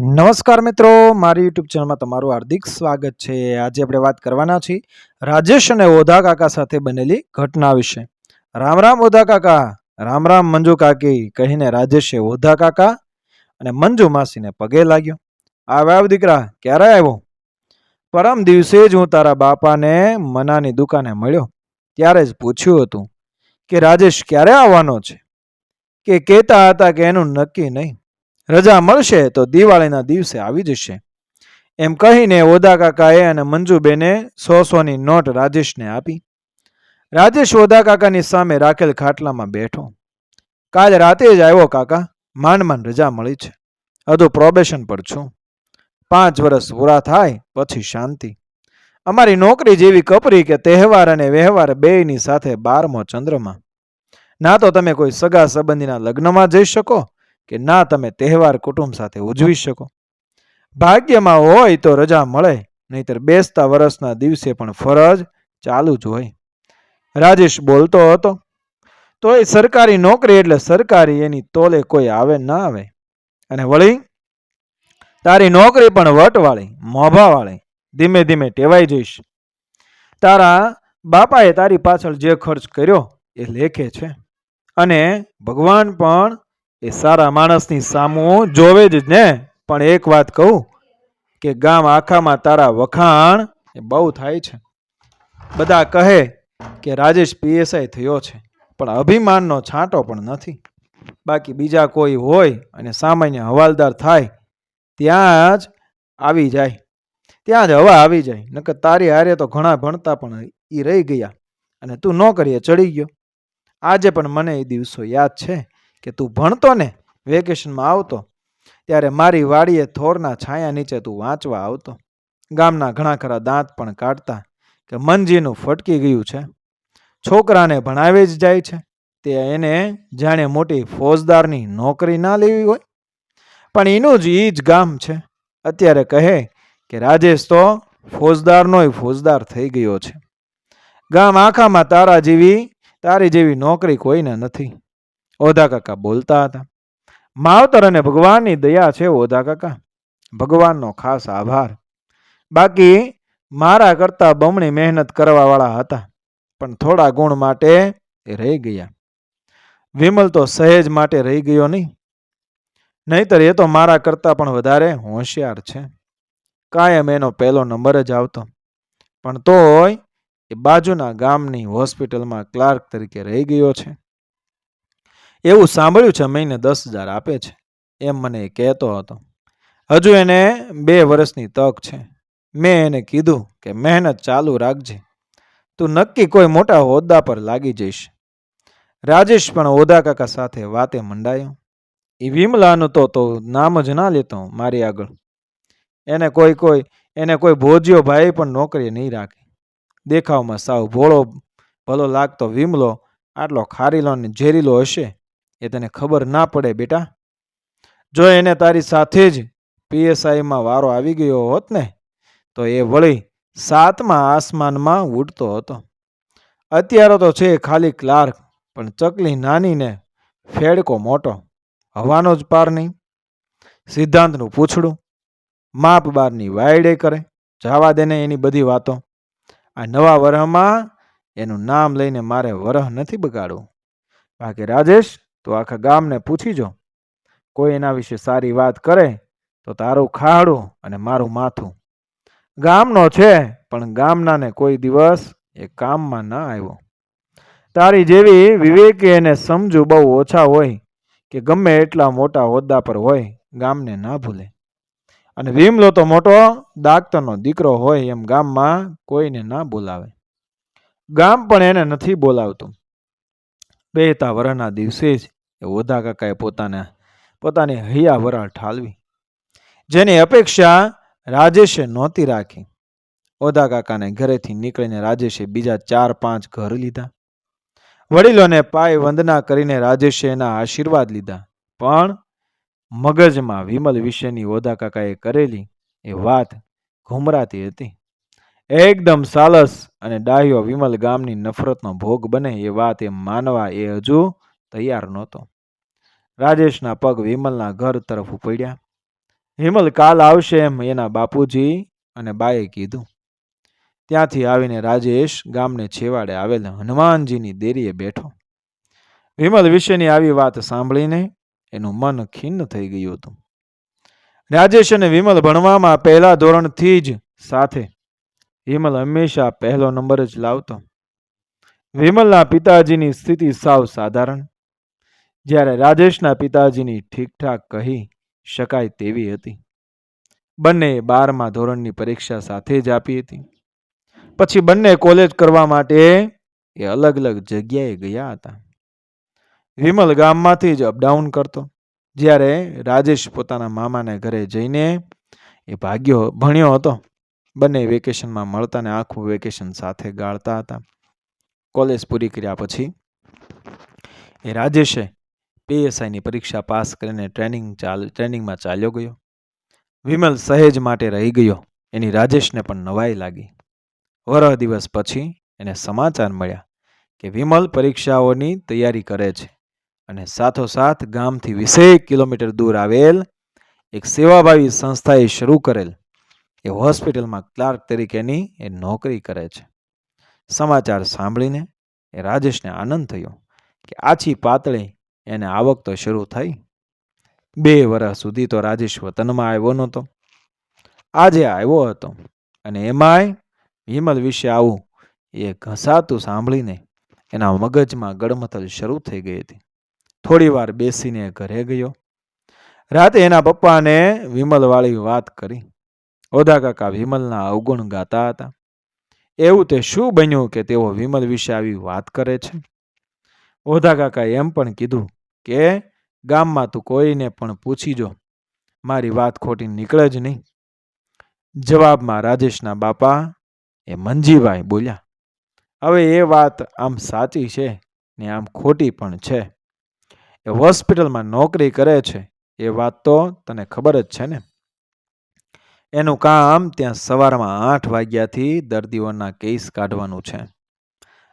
નમસ્કાર મિત્રો, મારી યુટ્યુબ ચેનલમાં તમારું હાર્દિક સ્વાગત છે. આજે આપણે વાત કરવાના છીએ રાજેશ અને ઓધા કાકા સાથે બનેલી ઘટના વિશે. રામ રામ ઓધા કાકા, રામ રામ મંજુ કાકી કહીને રાજેશે ઓધા કાકા અને મંજુ માસીને પગે લાગ્યો. આવ્યા આવ દીકરા, ક્યારે આવ્યો? પરમ દિવસે જ હું તારા બાપાને મનાની દુકાને મળ્યો. ત્યારે જ પૂછ્યું હતું કે રાજેશ ક્યારે આવવાનો છે? કે કહેતા હતા કે એનું નક્કી નહીં. રજા મળશે તો દિવાળીના દિવસે આવી જશે. એમ કહીને ઓદા કાકાએ અને મંજુબેને સો સોની નોટ રાજેશને આપી. રાજેશ ઓદા કાકાની સામે રાખેલ ખાટલામાં બેઠો. કાલ રાતે જ આવ્યો કાકા માંડ માંડ રજા મળી છે. હજુ પ્રોબેશન પર છું. પાંચ વર્ષ પૂરા થાય પછી શાંતિ. અમારી નોકરી જેવી કપરી કે તહેવાર અને વ્યવહાર બેયની સાથે બારમો ચંદ્રમાં. ના તો તમે કોઈ સગા સંબંધીના લગ્નમાં જઈ શકો કે ના તમે તહેવાર કુટુંબ સાથે ઉજવી શકો. ભાગ્યમાં હોય તો રજા મળે, નહીતર બેસતા વર્ષના દિવસે પણ ફરજ ચાલુ જ હોય. રાજેશ બોલતો હતો તો એ સરકારી નોકરી એટલે સરકારી, એની તોલે કોઈ આવે ના આવે. અને વળી, તારી નોકરી પણ વટવાળી, મોભાવાળી, ધીમે ધીમે ટેવાઈ જઈશ. તારા બાપાએ તારી પાછળ જે ખર્ચ કર્યો એ લેખે છે. અને ભગવાન પણ એ સારા માણસની સામું જોવે જ ને. પણ એક વાત કહું કે ગામ આખામાં તારા વખાણ એ બહુ થાય છે. બધા કહે કે રાજેશ પીએસઆઈ થયો છે, પણ અભિમાનનો છાંટો પણ નથી. બાકી બીજા કોઈ હોય અને સામાન્ય હવાલદાર થાય, ત્યાં જ આવી જાય. ત્યાં જ હવા આવી જાય, નકર તારી હારે તો ઘણા ભણતા પણ એ રહી ગયા અને તું નોકરીએ ચડી ગયો. આજે પણ મને એ દિવસો યાદ છે. કે તું ભણતો ને, વેકેશનમાં આવતો, ત્યારે મારી વાડીએ થોરના છાયા નીચે તું વાંચવા આવતો. ગામના ઘણા ખરા દાંત પણ કાઢતા કે મનજીનું ફટકી ગયું છે. છોકરાને ભણાવી જ જાય છે. તે એને જાણે મોટી ફોજદારની નોકરી ના લેવી હોય. પણ એનું જ ઈ જ ગામ છે. અત્યારે કહે કે રાજેશ તો ફોજદારનોય ફોજદાર થઈ ગયો છે. ગામ આખામાં તારા જેવી, તારી જેવી નોકરી કોઈને નથી. ઓધા કાકા બોલતા હતા. માવતર અને ભગવાનની દયા છે ઓધા કાકા. ભગવાનનો ખાસ આભાર. બાકી મારા કરતા બમણી મહેનત કરવાવાળા હતા, પણ થોડા ગુણ માટે એ રહી ગયા. વિમલ તો સહેજ માટે રહી ગયો નહીં. નહીતર એ તો મારા કરતા પણ વધારે હોશિયાર છે. કાયમ એનો પહેલો નંબર જ આવતો. પણ તોય એ બાજુના ગામની હોસ્પિટલમાં ક્લાર્ક તરીકે રહી ગયો છે. એવું સાંભળ્યું છે, મહિને દસ હજાર આપે છે, એમ મને કહેતો હતો. હજુ એને બે વર્ષની તક છે. મેં એને કીધું કે મહેનત ચાલુ રાખજે. તું નક્કી કોઈ મોટા હોદ્દા પર લાગી જઈશ. રાજેશ પણ ઓદા કાકા સાથે વાતે મંડાયો. એ વિમલાનું તો તો નામ જ ના લેતો, મારી આગળ. એને કોઈ કોઈ, એને કોઈ ભોજ્યો ભાઈ પણ નોકરી નહીં રાખે. દેખાવમાં સાવ ભોળો, ભલો લાગતો વિમલો, આટલો ખારીલો ને ઝેરીલો હશે. એ તને ખબર ના પડે બેટા. જો એને તારી સાથે જ પીએસઆઈમાં વારો આવી ગયો હોત ને, તો એ વળી સાતમા આસમાનમાં ઉડતો હતો. અત્યારે તો છે ખાલી ક્લાર્ક, પણ ચકલી નાની ને ફેડકો મોટો, હવાનો જ પાર નહીં. સિદ્ધાંતનું પૂછડું, માપ બારની વાયડે કરે, જવા દેને એની બધી વાતો. આ નવા વરહમાં એનું નામ લઈને મારે વરહ નથી બગાડવું. બાકી રાજેશ તું આખા ગામને પૂછી જો, કોઈ એના વિશે સારી વાત કરે, તો તારું ખાડું અને મારું માથું. ગામનો છે, પણ ગામનાને કોઈ દિવસ એ કામમાં ના આવ્યો. તારી જેવી વિવેકી અને સમજુ બહુ ઓછા હોય કે ગમે એટલા મોટા હોદ્દા પર હોય, ગામને ના ભૂલે. અને વિમલો તો મોટો દાક્તરનો દીકરો હોય એમ ગામમાં કોઈને ના બોલાવે. ગામ પણ એને નથી બોલાવતું. બેતા વરાના દિવસે જ ઓધા કાકાએ પોતાના, પોતાની હૈયા વરાળ ઠાલવી, જેની અપેક્ષા રાજેશે નહોતી રાખી. ઓધા કાકાને ઘરેથી નીકળીને રાજેશે બીજા ચાર પાંચ ઘર લીધા. વડીલોને પાય વંદના કરીને રાજેશે એના આશીર્વાદ લીધા. પણ મગજમાં વિમલ વિશેની ઓધા કાકાએ કરેલી એ વાત ઘુમરાતી હતી. એકદમ સાલસ અને ડાહ્યો વિમલ ગામની નફરતનો ભોગ બને એ વાત એ માનવા એ હજુ તૈયાર નહોતો. રાજેશના પગ વિમલના ઘર તરફ ઉપડ્યા. વિમલ કાલ આવશે એમ એના બાપુજી અને બાએ કીધું. ત્યાંથી આવીને રાજેશ ગામને છેવાડે આવેલ હનુમાનજીની દેરીએ બેઠો. વિમલ વિશેની આવી વાત સાંભળીને એનું મન ખિન્ન થઈ ગયું હતું. રાજેશ અને વિમલ ભણવામાં પહેલા ધોરણથી જ સાથે વિમલ હંમેશા પહેલો નંબર જ લાવતો. વિમલના પિતાજીની સ્થિતિ સાવ સાધારણ. જ્યારે રાજેશના પિતાજીની ઠીકઠાક કહી શકાય તેવી હતી. બંને બારમા ધોરણની પરીક્ષા સાથે જ આપી હતી. પછી બંને કોલેજ કરવા માટે એ અલગ અલગ જગ્યાએ ગયા હતા. વિમલ ગામમાંથી જ અપડાઉન કરતો. જ્યારે રાજેશ પોતાના મામાને ઘરે જઈને એ ભાગ્યો ભણ્યો હતો. બંને વેકેશનમાં મળતા ને આખું વેકેશન સાથે ગાળતા હતા. કોલેજ પૂરી કર્યા પછી એ રાજેશે પીએસઆઈની પરીક્ષા પાસ કરીને ટ્રેનિંગ ચાલ, ટ્રેનિંગમાં ચાલ્યો ગયો. વિમલ સહેજ માટે રહી ગયો. એની રાજેશને પણ નવાઈ લાગી. વરહ દિવસ પછી એને સમાચાર મળ્યા કે વિમલ પરીક્ષાઓની તૈયારી કરે છે અને સાથોસાથ ગામથી વીસેક કિલોમીટર દૂર આવેલ એક સેવાભાવી સંસ્થાએ શરૂ કરેલ એ હોસ્પિટલમાં ક્લાર્ક તરીકેની એ નોકરી કરે છે. સમાચાર સાંભળીને એ રાજેશને આનંદ થયો કે આછી પાતળી એને આવક તો શરૂ થઈ. બે વર્ષ સુધી તો રાજેશ વતનમાં આવ્યો નહોતો. આજે આવ્યો હતો અને એમાંય વિમલ વિશે આવું એ ઘસાતું સાંભળીને એના મગજમાં ગડમથલ શરૂ થઈ ગઈ હતી. થોડી વાર બેસીને ઘરે ગયો. રાતે એના પપ્પાને વિમલવાળી વાત કરી. ઓધા કાકા વિમલના અવગુણ ગાતા હતા. એવું તે શું બન્યું કે તેઓ વિમલ વિશે આવી વાત કરે છે? ઓધા કાકાએ એમ પણ કીધું કે, ગામમાં તું કોઈને પણ પૂછી જો. મારી વાત ખોટી નીકળે જ નહીં. જવાબમાં રાજેશના બાપા એ મંજીભાઈ બોલ્યા. હવે એ વાત આમ સાચી છે ને આમ ખોટી પણ છે. એ હોસ્પિટલમાં નોકરી કરે છે. એ વાત તો તને ખબર જ છે ને? એનું કામ ત્યાં સવારમાં આઠ વાગ્યાથી દર્દીઓના કેસ કાઢવાનું છે.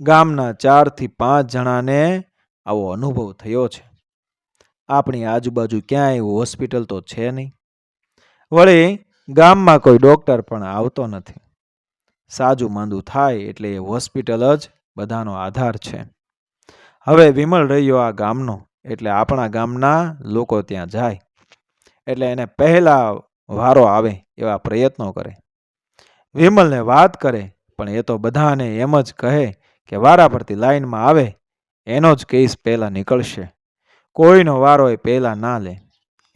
ગામના ચારથી પાંચ જણાને આવો અનુભવ થયો છે. આપણી આજુબાજુ ક્યાંય એવું હોસ્પિટલ તો છે નહીં. વળી ગામમાં કોઈ ડૉક્ટર પણ આવતો નથી. સાજું માંદું થાય એટલે એ હોસ્પિટલ જ બધાનો આધાર છે. હવે વિમલ રહ્યો આ ગામનો, એટલે આપણા ગામના લોકો ત્યાં જાય. એટલે એને પહેલા વારો આવે એવા પ્રયત્નો કરે. વિમલને વાત કરે, પણ એ તો બધાને એમ જ કહે કે વારા પરથી લાઈનમાં આવે, એનો જ કેસ પહેલાં નીકળશે. કોઈનો વારો એ પહેલાં ના લે,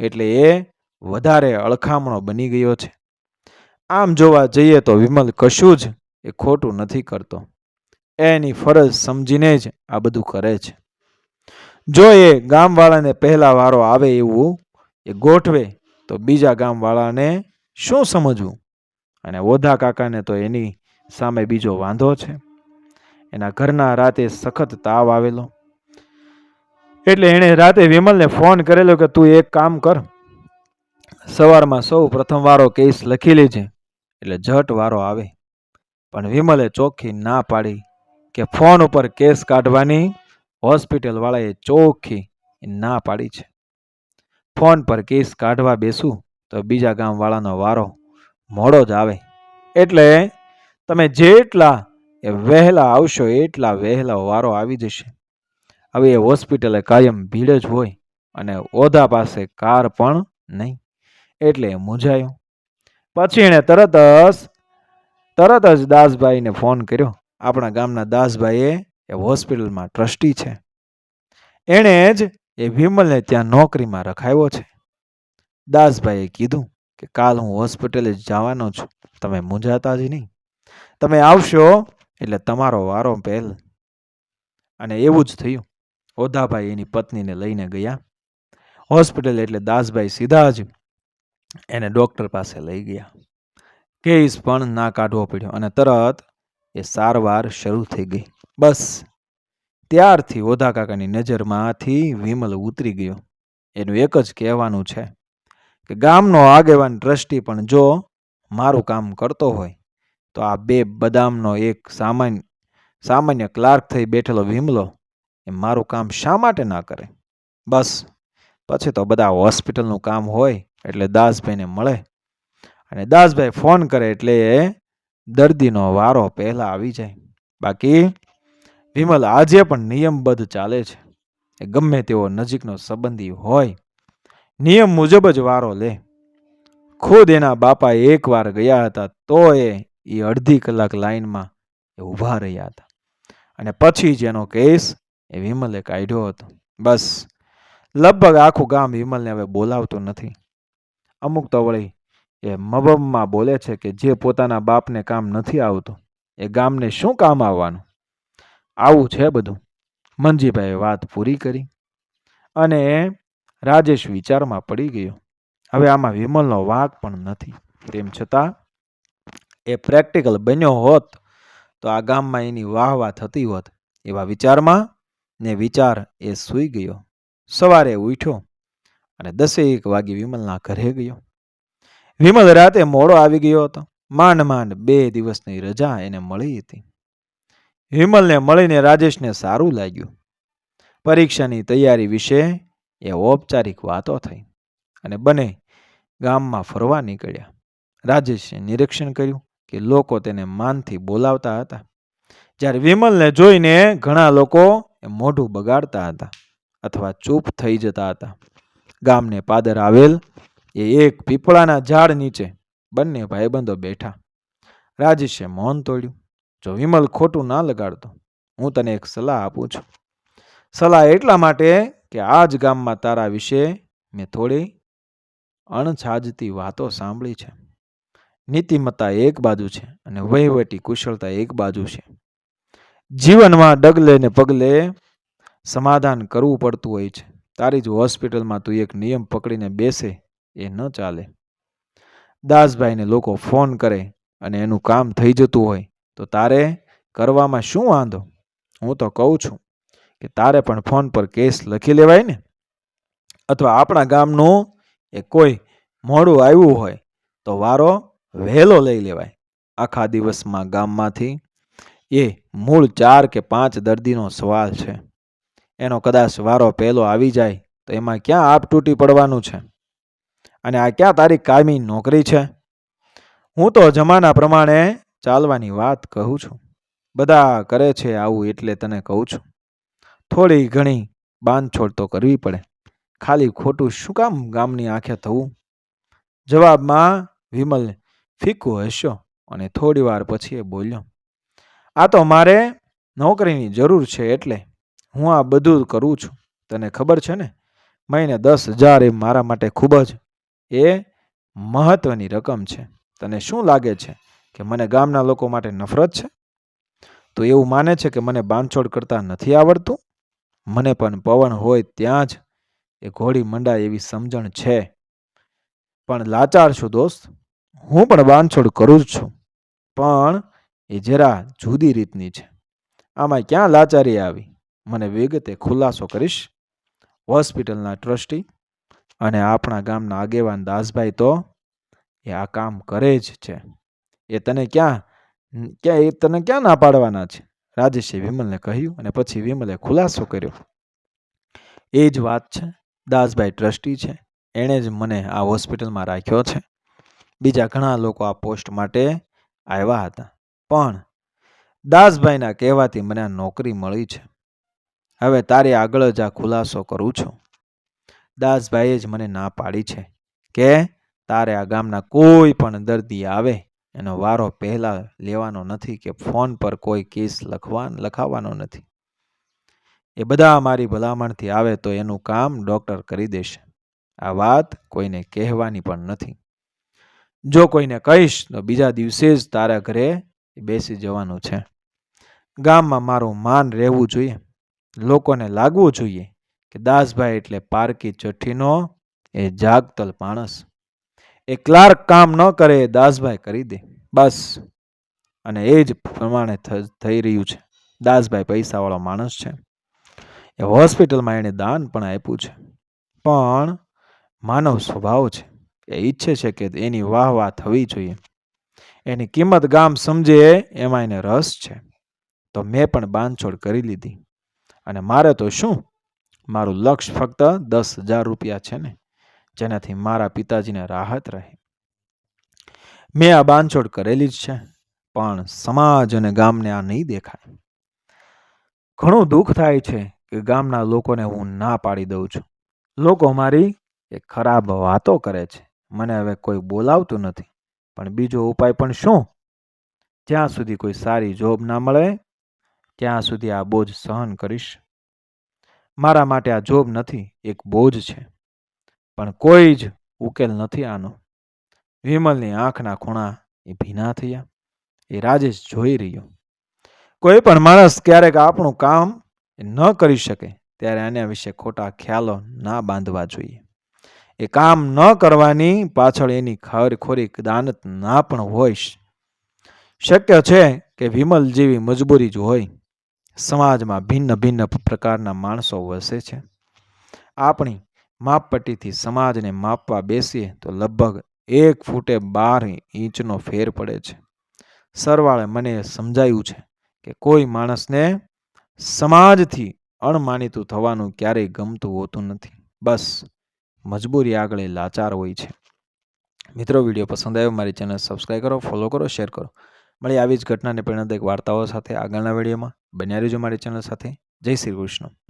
એટલે એ વધારે અળખામણો બની ગયો છે. આમ જોવા જઈએ તો વિમલ કશું જ એ ખોટું નથી કરતો. એની ફરજ સમજીને જ આ બધું કરે છે. જો એ ગામવાળાને પહેલા વારો આવે એવું, એ ગોઠવે તો બીજા ગામવાળાને શું સમજવું? અને ઓધા કાકાને તો એની સામે બીજો વાંધો છે. એના ઘરના રાતે સખત તાવ આવેલો. એટલે એણે રાતે વિમલને ફોન કરેલો કે તું એક કામ કર. સવારમાં સૌ પ્રથમ વારો કેસ લખી લેજે, એટલે ઝટ વારો આવે. પણ વિમલે ચોખ્ખી ના પાડી કે ફોન ઉપર કેસ કાઢવાની હોસ્પિટલવાળાએ ચોખ્ખી ના પાડી છે. ફોન પર કેસ કાઢવા બેસું, તો બીજા ગામવાળાનો વારો મોડો જ આવે. એટલે તમે જેટલા એ વહેલા આવશો, એટલા વહેલા વારો આવી જશે. હવે એ હોસ્પિટલે કાયમ ભીડ જ હોય અને ઓધા પાસે કાર પણ નહીં. એટલે મૂંઝાયો. પછી એણે તરત જ તરત જ દાસભાઈને ફોન કર્યો. આપણા ગામના દાસભાઈએ એ હોસ્પિટલમાં ટ્રસ્ટી છે. એણે જ એ વિમલને ત્યાં નોકરીમાં રખાયો છે. દાસભાઈએ કીધું કે કાલ હું હોસ્પિટલે જવાનો છું. તમે મૂંઝાતા જ નહીં. તમે આવશો એટલે તમારો વારો પહેલ. અને એવું જ થયું. ઓધાભાઈ એની પત્નીને લઈને ગયા. હોસ્પિટલ એટલે દાસભાઈ સીધા જ એને ડૉક્ટર પાસે લઈ ગયા. કેસ પણ ના કાઢવો પડ્યો અને તરત એ સારવાર શરૂ થઈ ગઈ. બસ. ત્યારથી ઓધા કાકાની નજરમાંથી વિમલ ઉતરી ગયો. એનું એક જ કહેવાનું છે કે ગામનો આગેવાન ટ્રસ્ટી પણ જો મારું કામ કરતો હોય, તો આ બે બદામનો એક સામાન્ય સામાન્ય ક્લાર્ક થઈ બેઠેલો વિમલો એ મારું કામ શા માટે ના કરે? બસ, પછી તો બધા હોસ્પિટલનું કામ હોય એટલે દાસભાઈને મળે. અને દાસભાઈ ફોન કરે એટલે એ દર્દીનો વારો પહેલાં આવી જાય. બાકી વિમલ આજે પણ નિયમબદ્ધ ચાલે છે એ ગમે તેવો નજીકનો સંબંધી હોય, નિયમ મુજબ જ વારો લે. ખુદ એના બાપા એકવાર ગયા હતા તો એ એ અડધી કલાક લાઈનમાં એ ઊભા રહ્યા હતા. અને પછી જ એનો કેસ એ વિમલે કાઢ્યો હતો. બસ, લગભગ આખું ગામ વિમલને હવે બોલાવતું નથી. અમુક તો વળી એ મબમમાં બોલે છે કે જે પોતાના બાપને કામ નથી આવતું, એ ગામને શું કામ આવવાનું? આવું છે બધું. મનજીભાઈએ વાત પૂરી કરી અને રાજેશ વિચારમાં પડી ગયો. હવે આમાં વિમલનો વાંક પણ નથી. તેમ છતાં એ પ્રેક્ટિકલ બન્યો હોત તો આ ગામમાં એની વાહ વાહ થતી હોત. એવા વિચારમાં ને વિચાર એ સૂઈ ગયો. સવારે ઉઠ્યો અને દસેક વાગે વિમલના ઘરે ગયો. વિમલ રાતે મોડો આવી ગયો હતો. માંડ માંડ બે દિવસની રજા એને મળી હતી. વિમલને મળીને રાજેશને સારું લાગ્યું. પરીક્ષાની તૈયારી વિશે એ ઔપચારિક વાતો થઈ અને બંને ગામમાં ફરવા નીકળ્યા. રાજેશે નિરીક્ષણ કર્યું કે લોકો તેને માનથી બોલાવતા હતા. જ્યારે વિમલને જોઈને ઘણા લોકો એ મોઢું બગાડતા હતા અથવા ચૂપ થઈ જતા હતા. ગામને પાદર આવેલ એ એક પીપળાના ઝાડ નીચે બંને ભાઈબંધો બેઠા. રાજેશે મૌન તોડ્યું. જો વિમલ ખોટું ના લગાડતો, હું તને એક સલાહ આપું છું. સલાહ એટલા માટે કે આ જ ગામમાં તારા વિશે મેં થોડી અણછાજતી વાતો સાંભળી છે. નીતિમત્તા એક બાજુ છે અને વહીવટી કુશળતા એક બાજુ છે. જીવનમાં ડગલે ને પગલે સમાધાન કરવું પડતું હોય છે. તારી જ હોસ્પિટલમાં તું એક નિયમ પકડીને બેસે, એ ન ચાલે. દાસભાઈને લોકો ફોન કરે અને એનું કામ થઈ જતું હોય. તો તારે કરવામાં શું વાંધો? હું તો કહું છું કે તારે પણ ફોન પર કેસ લખી લેવાય ને. અથવા આપણા ગામનું એ કોઈ મોડું આવ્યું હોય તો વારો વહેલો લઈ લેવાય. આખા દિવસમાં ગામમાંથી એ મૂળ ચાર કે પાંચ દર્દીનો સવાલ છે. એનો કદાચ વારો પહેલો આવી જાય તો એમાં ક્યાં આપ તૂટી પડવાનું છે? અને આ ક્યાં તારી કાયમી નોકરી છે? હું તો જમાના પ્રમાણે ચાલવાની વાત કહું છું. બધા કરે છે આવું એટલે તને કહું છું. થોડી ઘણી બાંધછોડ તો કરવી પડે. ખાલી ખોટું શું કામ ગામની આંખે થવું? જવાબમાં વિમલ ફીકું હસ્યો અને થોડી વાર પછી એ બોલ્યો, આ તો મારે નોકરીની જરૂર છે એટલે હું આ બધું કરું છું. તને ખબર છે ને, મહિને દસ હજાર એ મારા માટે ખૂબ જ, એ મહત્વની રકમ છે. તને શું લાગે છે? કે મને ગામના લોકો માટે નફરત છે? તો એવું માને છે કે મને બાંધછોડ કરતા નથી આવડતું? મને પણ પવન હોય ત્યાં જ એ ઘોડી મંડાય એવી સમજણ છે. પણ લાચાર છું દોસ્ત. હું પણ બાંધછોડ કરું જ છું. પણ એ જરા જુદી રીતની છે. આમાં ક્યાં લાચારી આવી? મને વિગતે ખુલાસો કરીશ. હોસ્પિટલના ટ્રસ્ટી અને આપણા ગામના આગેવાન દાસભાઈ તો એ આ કામ કરે જ છે. એ તને ક્યાં ક્યાં એ તને ક્યાં ના પાડવાના છે? રાજેશે વિમલને કહ્યું અને પછી વિમલે ખુલાસો કર્યો. એ જ વાત છે. દાસભાઈ ટ્રસ્ટી છે. એણે જ મને આ હોસ્પિટલમાં રાખ્યો છે. બીજા ઘણા લોકો આ પોસ્ટ માટે આવ્યા હતા. પણ દાસભાઈના કહેવાથી મને આ નોકરી મળી છે. હવે તારે આગળ જ આ ખુલાસો કરું છું. દાસભાઈએ જ મને ના પાડી છે કે તારે આ ગામના કોઈ પણ દર્દી આવે એનો વારો પહેલાં લેવાનો નથી કે ફોન પર કોઈ કેસ લખવા લખાવવાનો નથી. એ બધા મારી ભલામણથી આવે તો એનું કામ ડૉક્ટર કરી દેશે. આ વાત કોઈને કહેવાની પણ નથી. જો કોઈને કહીશ, તો બીજા દિવસે જ તારા ઘરે બેસી જવાનું છે. ગામમાં મારું માન રહેવું જોઈએ. લોકોને લાગવું જોઈએ કે દાસભાઈ એટલે પારકી ચઠ્ઠીનો એ જાગતલ માણસ. એ ક્લાર્ક કામ ન કરે એ દાસભાઈ કરી દે. બસ. અને એ જ પ્રમાણે થઈ રહ્યું છે. દાસભાઈ પૈસાવાળો માણસ છે. એ હોસ્પિટલમાં એણે દાન પણ આપ્યું છે. પણ માનવ સ્વભાવ છે. એ ઈચ્છે છે કે એની વાહ વાહ થવી જોઈએ. એની કિંમત ગામ સમજે, એમાં એને રસ છે. તો મેં પણ બાંધછોડ કરી લીધી. અને મારે તો શું? મારું લક્ષ્ય ફક્ત દસ હજાર રૂપિયા છે ને. જેનાથી મારા પિતાજીને રાહત રહે. મેં આ બાંધછોડ કરેલી જ છે, પણ સમાજ અને ગામને આ નહીં દેખાય. ઘણું દુઃખ થાય છે કે ગામના લોકોને હું ના પાડી દઉં છું. લોકો મારી એ ખરાબ વાતો કરે છે, મને હવે કોઈ બોલાવતું નથી. પણ બીજો ઉપાય પણ શું? જ્યાં સુધી કોઈ સારી જોબ ના મળે, ત્યાં સુધી આ બોજ સહન કરીશ. મારા માટે આ જોબ નથી, એક બોજ છે. પણ કોઈ જ ઉકેલ નથી આનો. વિમલની આંખના ખૂણા એ ભીના થયા. એ રાજેશ જોઈ રહ્યો. કોઈ પણ માણસ ક્યારેક આપણું કામ ન કરી શકે ત્યારે આના વિશે ખોટા ખ્યાલો ના બાંધવા જોઈએ. એ કામ ન કરવાની પાછળ એની ખરખોરી દાનત ના પણ હોય શક્ય છે કે વિમલ જેવી મજબૂરી જ હોય. સમાજમાં ભિન્ન ભિન્ન પ્રકારના માણસો વસે છે. આપણી માપપટ્ટીથી સમાજને માપવા બેસીએ તો લગભગ એક ફૂટે બાર ઇંચનો ફેર પડે છે. સરવાળે મને સમજાયું છે કે કોઈ માણસને સમાજથી અણમાનીતું થવાનું ક્યારેય ગમતું હોતું નથી. બસ, મજબૂરી આગળ લાચાર હોય છે. મિત્રો, વીડિયો પસંદ આવ્યો મારી ચેનલ સબસ્ક્રાઈબ કરો, ફોલો કરો, શેર કરો. મળી આવી જ ઘટનાને પ્રેરણાદાયક વાર્તાઓ સાથે આગળના વિડીયોમાં. બન્યા રહેજો મારી ચેનલ સાથે. જય શ્રી કૃષ્ણ.